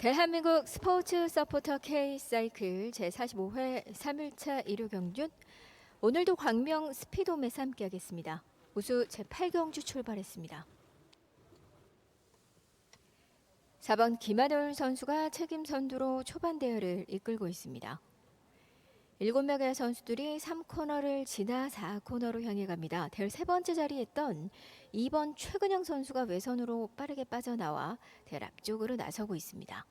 대한민국 스포츠 서포터 K 사이클 제45회 3일차 일요 경준 오늘도 광명 스피드홈에서 함께하겠습니다. 우수 제8경주 출발했습니다. 4번 김하늘 선수가 책임 선두로 초반 대회를 이끌고 있습니다. 7명의 선수들이 3코너를 지나 4코너로 향해 갑니다. 대회 세 번째 자리에 있던 2번 최근영 선수가 외선으로 빠르게 빠져나와 대회 앞쪽으로 나서고 있습니다.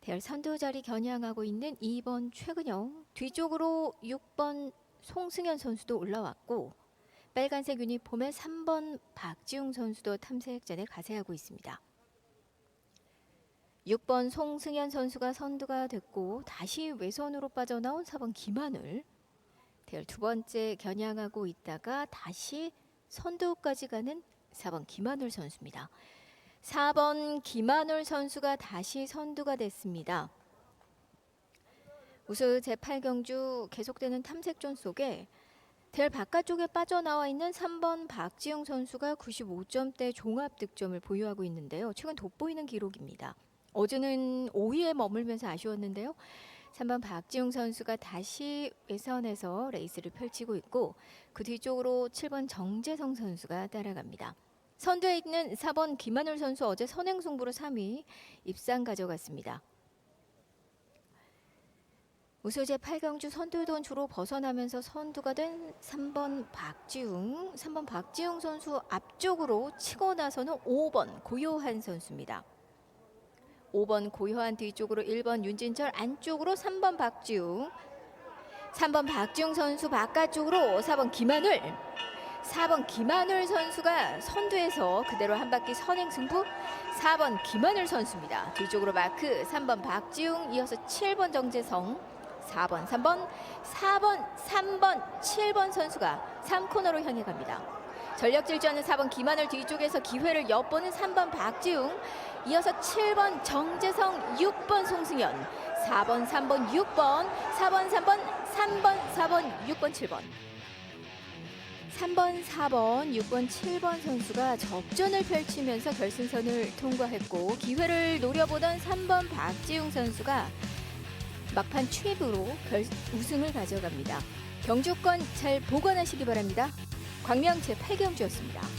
대열 선두 자리 겨냥하고 있는 2번 최근영 뒤쪽으로 6번 송승현 선수도 올라왔고 빨간색 유니폼의 3번 박지웅 선수도 탐색전에 가세하고 있습니다. 6번 송승현 선수가 선두가 됐고 다시 외선으로 빠져나온 4번 김하늘 대열 두 번째 겨냥하고 있다가 다시 선두까지 가는 4번 김하늘 선수입니다. 4번 김하늘 선수가 다시 선두가 됐습니다. 우수 제8경주 계속되는 탐색전 속에 대열 바깥쪽에 빠져나와 있는 3번 박지영 선수가 95점대 종합 득점을 보유하고 있는데요. 최근 돋보이는 기록입니다. 어제는 5위에 머물면서 아쉬웠는데요. 3번 박지웅 선수가 다시 외선에서 레이스를 펼치고 있고 그 뒤쪽으로 7번 정재성 선수가 따라갑니다. 선두에 있는 4번 김하늘 선수 어제 선행 승부로 3위 입상 가져갔습니다. 우수제 8경주 선두던 주로 벗어나면서 선두가 된 3번 박지웅, 3번 박지웅 선수 앞쪽으로 치고 나서는 5번 고요한 선수입니다. 5번 고요한 뒤쪽으로 1번 윤진철 안쪽으로 3번 박지웅 3번 박지웅 선수 바깥쪽으로 4번 김하늘 4번 김하늘 선수가 선두에서 그대로 한 바퀴 선행 승부 4번 김하늘 선수입니다. 뒤쪽으로 마크 3번 박지웅 이어서 7번 정재성 4번 3번 4번 3번 7번 선수가 3코너로 향해 갑니다. 전력 질주하는 4번 김하늘 뒤쪽에서 기회를 엿보는 3번 박지웅 이어서 7번 정재성 6번 송승현 4번 3번 6번 4번 3번 3번 4번 6번 7번 3번 4번 6번 7번 선수가 적전을 펼치면서 결승선을 통과했고 기회를 노려보던 3번 박지웅 선수가 막판 추입으로 결, 우승을 가져갑니다. 경주권 잘 보관하시기 바랍니다. 광명 제8경주였습니다.